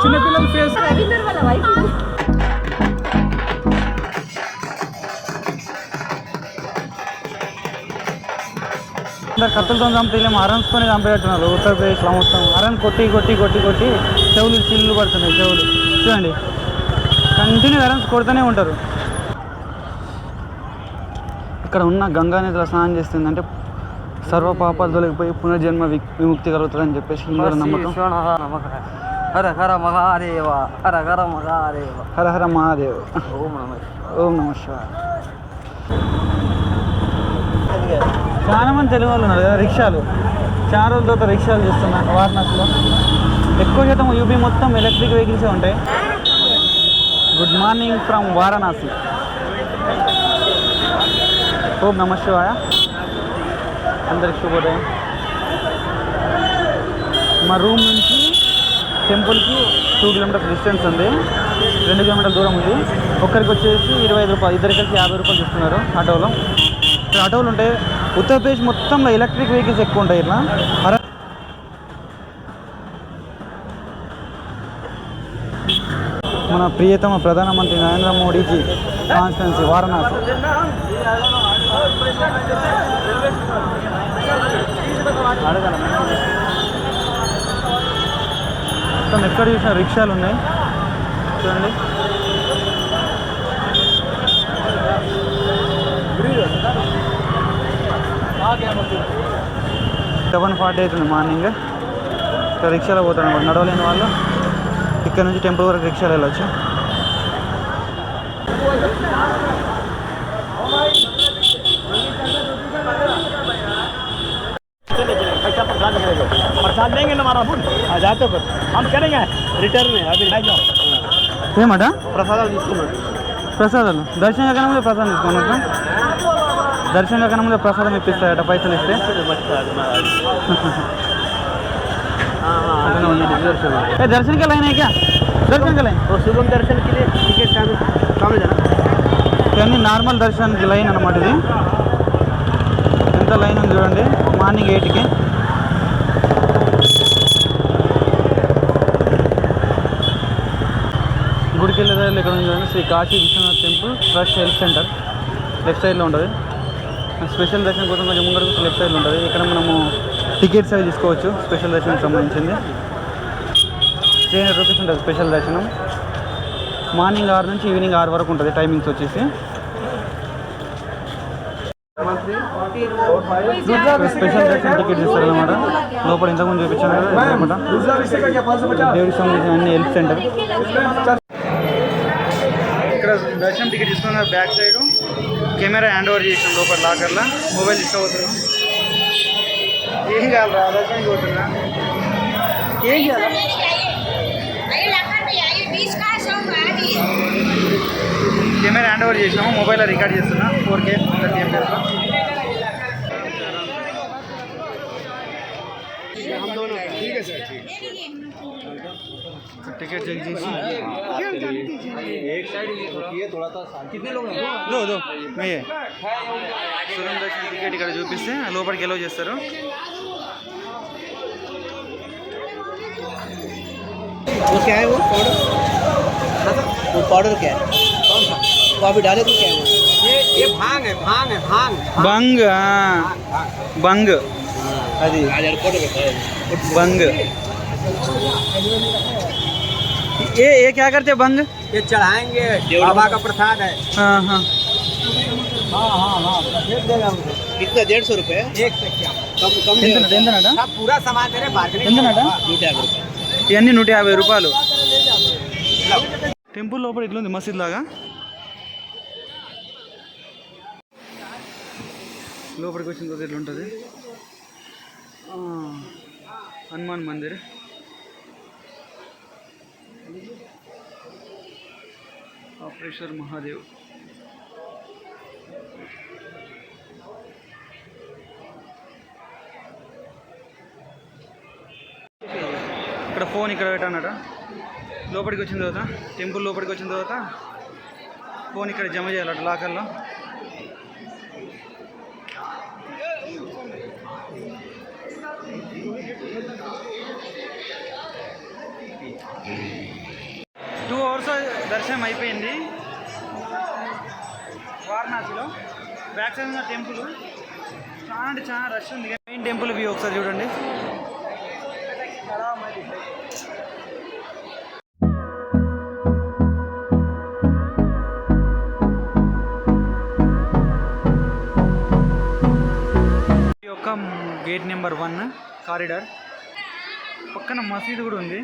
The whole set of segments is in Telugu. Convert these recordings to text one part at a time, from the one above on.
చిన్నపిల్లల ఫేస్ కత్తులతో చంపితే అరన్స్కొని చంపేట్టున్నారు ఉత్తరప్రదేశ్లో మొత్తం. అరన్ కొట్టి కొట్టి కొట్టి కొట్టి చెవులు చిల్లు పడుతున్నాయి చెవులు. చూడండి. కంటిన్యూ అరన్స్ కొడుతూనే ఉంటారు. ఇక్కడ ఉన్న గంగా నదిలో స్నానం చేస్తుందంటే సర్వ పాపాలు తొలగిపోయి పునర్జన్మ విముక్తి కలుగుతుందని చెప్పేసి హిందువుల నమ్మకం. హర హర మహాదేవ హర హర మహాదేవ. హర హర మహాదేవ్. ఓం నమ ఓం నమ శివాయ. చాలా మంది తెలుగు వాళ్ళు ఉన్నారు కదా రిక్షాలు. చాలా రోజుల తర్వాత రిక్షాలు చేస్తున్నారు వారణాసిలో. ఎక్కువ శాతం యూపీ మొత్తం ఎలక్ట్రిక్ వెహికల్సే ఉంటాయి. Good morning from Varanasi. ఓం నమ శివాయ. అందరికి శుభోదయం. మా రూమ్ నుంచి టెంపుల్కి టూ కిలోమీటర్స్ డిస్టెన్స్ ఉంది. రెండు కిలోమీటర్ల దూరం ఉంది. ఒక్కరికి వచ్చేసి ఇరవై ఐదు రూపాయలు ఇద్దరికి కలిసి యాభై రూపాయలు ఇస్తున్నారు ఆటోలో. ఇక్కడ ఆటోలు ఉంటాయి ఉత్తరప్రదేశ్ మొత్తంలో ఎలక్ట్రిక్ వెహికల్స్ ఎక్కువ ఉంటాయి ఇట్లా. హర- మన ప్రియతమ ప్రధానమంత్రి నరేంద్ర మోడీజీ కాన్స్టెన్సీ వారణాసి. మొత్తం ఎక్కడ చూసినా రిక్షాలు ఉన్నాయి. చూడండి. సెవెన్ ఫార్టీ అవుతుంది మార్నింగ్. ఇక్కడ రిక్షాలో పోతాను నడవలేని వాళ్ళు. ఇక్కడ నుంచి టెంపుల్ వరకు రిక్షాలు వెళ్ళొచ్చు. पैसा प्रसाद करेगा प्रसाद देंगे ना हमारा फूड आ जाते पर हम करेंगे रिटर्न में अभी ले जाओ ఏమాట ప్రసాదాలు తీసుకున్నాడు ప్రసాదాలు దర్శనం కాకనే ముందే ప్రసాదం తీసుకున్నట్టు దర్శనం కాకనే ముందే ప్రసాదం ఇప్పిస్తాయట పైసలు ఇస్తే ఏ दर्शन का लाइन है क्या दर्शन का लाइन और शुभम दर्शन के लिए टिकट सामने सामने जाना ఇవన్నీ నార్మల్ దర్శనానికి లైన్ అనమాట ఇది ఎంత లైన్ ఉంది చూడండి మార్నింగ్ ఎయిట్కి Shri Kashi Vishwanath temple trust health centre. Left సైడ్లో ఉంటుంది. స్పెషల్ దర్శనం కోసం కొంచెం ముందరకు లెఫ్ట్ సైడ్లో ఉంటుంది. ఇక్కడ మనము టికెట్స్ అవి తీసుకోవచ్చు స్పెషల్ దర్శనం సంబంధించింది. త్రీ హండ్రెడ్ రూపీస్ ఉంటుంది స్పెషల్ దర్శనం. మార్నింగ్ ఆరు నుంచి ఈవినింగ్ ఆరు వరకు ఉంటుంది. టైమింగ్స్ వచ్చేసి. స్పెషల్ దర్శనం టికెట్ ఇస్తారు అనమాట లోపల ఇంతకుముందు చూపించాను కదా అనమాట దేవుడికి సంబంధించిన అన్ని హెల్ప్ సెంటర్. దర్శనం టికెట్ తీసుకున్నారు back side camera hand over చేసాం లోపల లాకర్లో మొబైల్ తీసుకోబోతున్నాం ఏం కావాలరా దర్శనం పోతున్నా ఏం చేయాలి? కెమెరా హ్యాండ్ ఓవర్ చేసినాము మొబైల్లో రికార్డ్ చేస్తున్నా. ఫోర్ కే థర్టీ ఎంపీఎస్లో टिकट चेक చేసి దో దో మేయే సురం దర్శన్ టికెట్ ఇక్కడ చూపిస్తే లోపలికి ఎలో చేస్తారు वो क्या है वो पाउडर वो पाउडर क्या है कौन सा वो अभी डाले तो क्या है वो ये ये भांग है भांग है भांग బంగ్ ఆ, బంగ్ అది आज फोटो बैठा है బంగ్ ये ये क्या करते हैं बंग ये चढ़ाएंगे बाबा का प्रसाद है हाँ हाँ हाँ हाँ हाँ भेज देगा हमको कितना डेढ़ सौ रुपये एक से क्या कम कम ఎంతనట ఎంతనట सब पूरा सामान दे रहे बार्गेनिंग ఎంతనట नूट याभై रुपये ఇవన్నీ నూట యాభై రూపాయలు టెంపుల్ లోపల ఇట్లుంది మసీద్ లాగా లోపలికి వచ్చిన తర్వాత ఇట్లుంటుంది ఆ, హనుమాన్ మందిర్ ఆపరేశ్వర్ మహాదేవ్. ఇక్కడ ఫోన్ ఇక్కడ పెట్టానట. లోపలికి వచ్చిన తర్వాత టెంపుల్ లోపలికి వచ్చిన తర్వాత ఫోన్ ఇక్కడ జమ చేయాలట లాకర్లో. అవర్స్ దర్శనం అయిపోయింది. వారణాసిలో. బ్యాక్ సైడ్ ఉన్న టెంపుల్. చాలా అంటే చాలా రష్ ఉంది. మెయిన్ టెంపుల్ వ్యూ ఒకసారి చూడండి. యొక్క గేట్ నెంబర్ వన్ కారిడార్. పక్కన మసీదు కూడా ఉంది.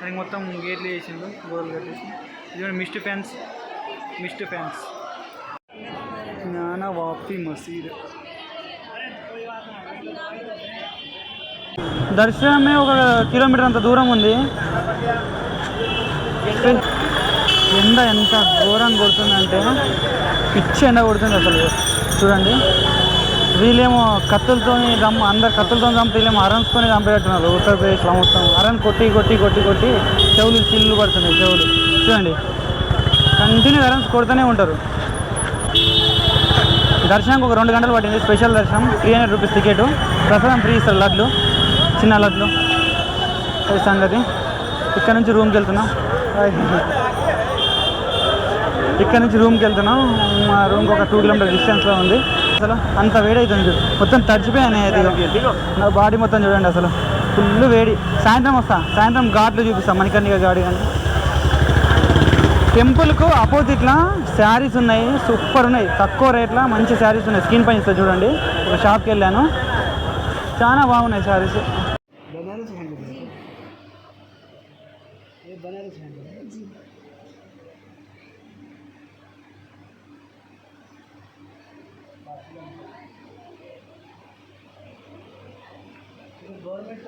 దానికి మొత్తం గేట్లు వేసిండు గోడలు కట్టేసి. ఇది మిస్ట్ ఫ్యాన్స్ మిస్ట్ ఫ్యాన్స్. జ్ఞాన వాపి మసీద్. దర్శనమే ఒక కిలోమీటర్ అంత దూరం ఉంది. ఎండ ఎంత ఘోరం కొడుతుందంటే పిచ్చి ఎండ కొడుతుంది అసలు. చూడండి. వీళ్ళేమో కత్తులతో దమ్ అందరు కత్తులతో చంపి వీళ్ళేమో అరన్స్కొని చంపేటట్టున్నారు. ఉత్తరప్రదేశ్లో మొత్తం అరన్ కొట్టి కొట్టి కొట్టి కొట్టి చెవులు చిల్లు పడుతున్నాయి చెవులు. చూడండి. కంటిన్యూ అరన్స్ కొడుతూనే ఉంటారు. దర్శనంకి ఒక రెండు గంటలు పట్టింది. స్పెషల్ దర్శనం. Three hundred rupees ticket. ప్రసాదం ఫ్రీ ఇస్తారు లడ్లు. చిన్న లడ్లు. అది సంగతి. ఇక్కడ నుంచి రూమ్కి వెళ్తున్నాం. ఇక్కడ నుంచి రూమ్కి వెళ్తున్నాం. మా రూమ్కి ఒక టూ కిలోమీటర్ డిస్టెన్స్లో ఉంది. అసలు అంత వేడి అవుతుంది చూడు. మొత్తం తడిచిపోయాయి నా బాడీ మొత్తం చూడండి అసలు. ఫుల్ వేడి. సాయంత్రం వస్తా. సాయంత్రం ఘాట్లు చూపిస్తాం మణికర్ణిక గాడి కానీ టెంపుల్కు అపోజిట్లో శారీస్ ఉన్నాయి. సూపర్ ఉన్నాయి. తక్కువ రేట్లో మంచి శారీస్ ఉన్నాయి. స్క్రీన్ పైన ఇస్తా చూడండి. ఒక షాప్కి వెళ్ళాను. చాలా బాగున్నాయి శారీస్. బనారస్ గవర్నమెంట్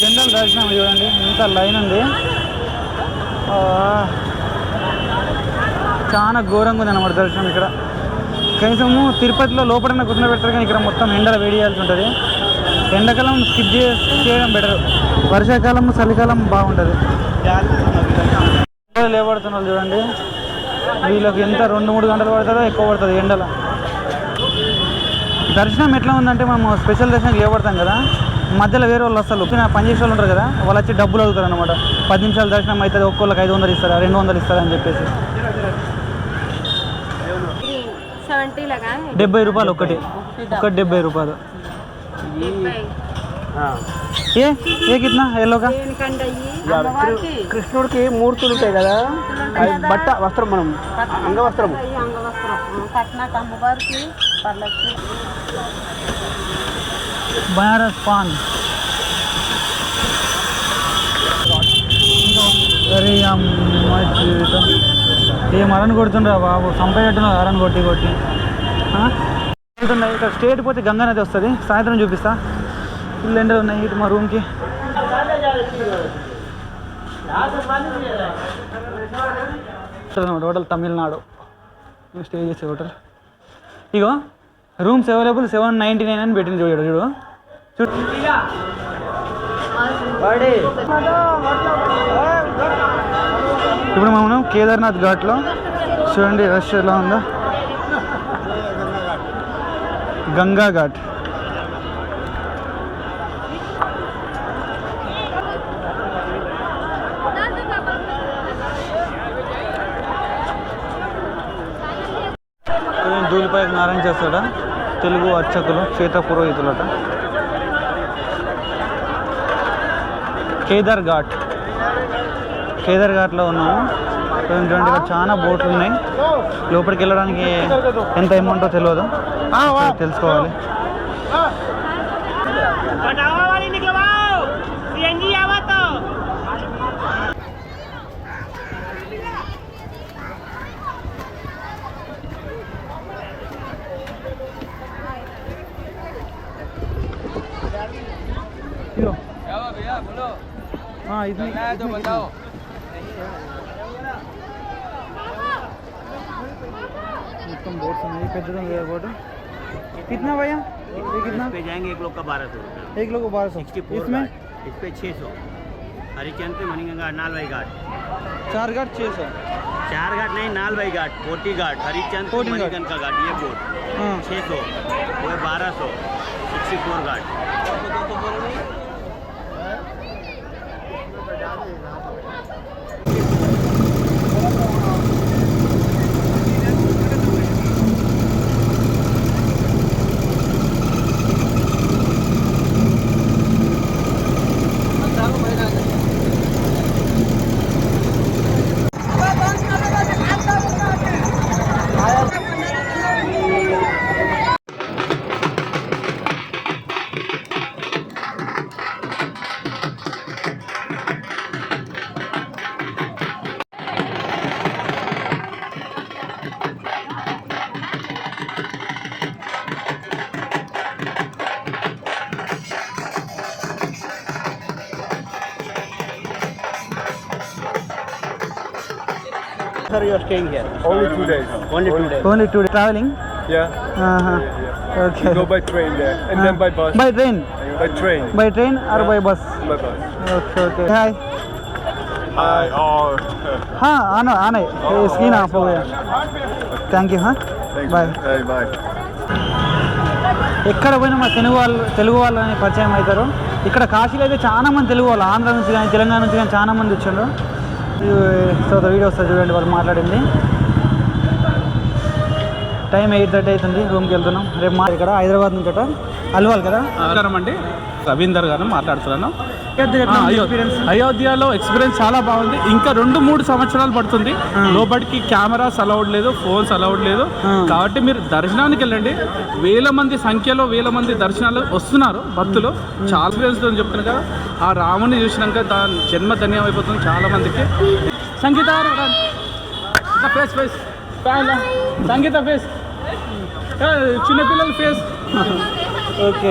జనరల్ దర్శనం చూడండి ఇంత లైన్ ఉంది. చాలా ఘోరంగా ఉంది అన్నమాట దర్శనం ఇక్కడ. కనీసము తిరుపతిలో లోపల కూర్చుని పెడతారు కానీ ఇక్కడ మొత్తం ఎండలు వేడి చేయాల్సి ఉంటుంది. ఎండాకాలం స్కిప్ చేయడం బెటర్ వర్షాకాలం చలికాలం బాగుంటుంది. లేబడుతున్నారు చూడండి. వీళ్ళకి ఎంత రెండు మూడు గంటలు పడుతుందో ఎక్కువ పడుతుంది ఎండలో. దర్శనం ఎట్లా ఉందంటే మనం స్పెషల్ దర్శనం లేవడతాం కదా. మధ్యలో వేరే వాళ్ళు వస్తారు. పని చేసే వాళ్ళు ఉంటారు కదా వాళ్ళు వచ్చి డబ్బులు అవుతారు అనమాట పది నిమిషాలు దర్శనం అవుతుంది ఒక్కొక్కరికి ఐదు వందలు ఇస్తారా రెండు వందలు ఇస్తారా అని చెప్పేసి. డెబ్బై రూపాయలు ఒకటి. ఒకటి. డెబ్బై రూపాయలు. ఏ ఏ కిట్నా ఎల్లోగా కృష్ణుడికి మూర్తులు ఉంటాయి కదా. బట్ట వస్త్రం మనం అంగవస్త్రము బనారస్ పాన్. అరే జీవితం. ఏం అరణ్ కొడుతుండ్రా బాబు. సంపేటట్టున్నా అరణ్ కొట్టి కొట్టి. వెళ్తున్నాయి ఇక్కడ స్టేట్ పోతే గంగా నది వస్తుంది. సాయంత్రం చూపిస్తా. ఇల్లు ఎండలు ఉన్నాయి ఇటు మా రూమ్కి. హోటల్ తమిళనాడు. స్టే చేసే హోటల్. ఇగో rooms available seven ninety nine అని పెట్టింది చూడు చూడు. చూడు. ఇప్పుడు మనం కేదార్నాథ్ ఘాట్లో చూడండి రష్ ఎలా ఉందో. గంగా ఘాట్. ధూళిపై నారాయణ చేస్తాడ? తెలుగు అర్చకులు క్షేత్ర పురోహితులట. కేదార్ ఘాట్. కేదార్ ఘాట్లో ఉన్నాము. చూడండి ఇక్కడ చాలా బోట్లు ఉన్నాయి. లోపలికి వెళ్ళడానికి ఎంత అమౌంటో తెలియదు తెలుసుకోవాలి. हाँ इसमें बोर्ड पेट्रोल कितना भैया? कितना? पे जाएँगे एक लोग का बारह सौ एक लोग का बारह सौ। इसमें? इस पे छः सौ। हरिचंद पे मणिगंगा नालवाई घाट चार घाट छः सौ। चार घाट नहीं घाट कोटी घाट हरिचंद मणिगंज का घाट ये बोर्ड हाँ। छः सौ। वो बारह सौ। Sixty four ghat ハハハハ! Sir, you are staying here. Only two days. Only two days. Only two travelling Yeah. Okay We go by train there, and then by bus. By train By train. By train or by bus By bus. Okay okay hi Hi. Oh. हाँ आना आना स्क्रीन ऑफ हो गया థ్యాంక్ యూ हाँ Thanks. Bye Hey, bye. ఎక్కడ పోయినా మా తెలుగు వాళ్ళు తెలుగు వాళ్ళని పరిచయం అవుతారు ఇక్కడ కాశీలో అయితే చాలా మంది తెలుగు వాళ్ళు ఆంధ్ర నుంచి కానీ తెలంగాణ నుంచి కానీ చాలా మంది వచ్చారు సో వీడియో వస్తుంది చూడండి వాళ్ళు మాట్లాడింది. టైం ఎయిట్ థర్టీ అవుతుంది రూమ్కి వెళ్తున్నాం. రేపు మా ఇక్కడ హైదరాబాద్ నుంచి అట అల్వాల్ కదా? నమస్కారం అండి. రవీందర్ గారు మాట్లాడుతున్నాను. అయోధ్యలో ఎక్స్పీరియన్స్ చాలా బాగుంది. ఇంకా రెండు మూడు సంవత్సరాలు పడుతుంది. లోపలికి కెమెరాస్ అలౌడ్ లేదు ఫోన్స్ అలౌడ్ లేదు. కాబట్టి మీరు దర్శనానికి వెళ్ళండి. వేల మంది సంఖ్యలో వేల మంది దర్శనాలు వస్తున్నారు భక్తులు. చాలా ఎక్స్పీరియన్స్ అని చెప్తున్నారు కదా. ఆ రాముని చూసినాక దాని జన్మ ధన్యం అయిపోతుంది చాలా మందికి. Sangeetha face face Sangeetha face చిన్నపిల్లల ఫేస్ ఓకే.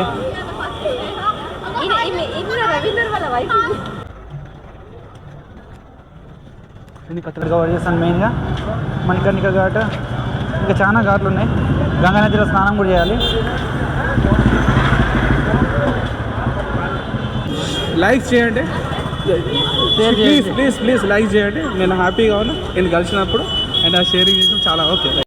ఇది. కట్టలు కవర్ చేస్తాను మెయిన్గా. మణికర్ణిక ఘాట్. ఇంకా చాలా ఘాట్లు ఉన్నాయి. గంగా నదిలో స్నానం కూడా చేయాలి. లైక్ చేయండి. షేర్ ప్లీజ్ చేయండి. ప్లీజ్ ప్లీజ్ లైక్ చేయండి. నేను హ్యాపీగా ఉన్నాను. నేను కలిసినప్పుడు. అండ్ ఆ షేరింగ్ చేసిన చాలా ఓకే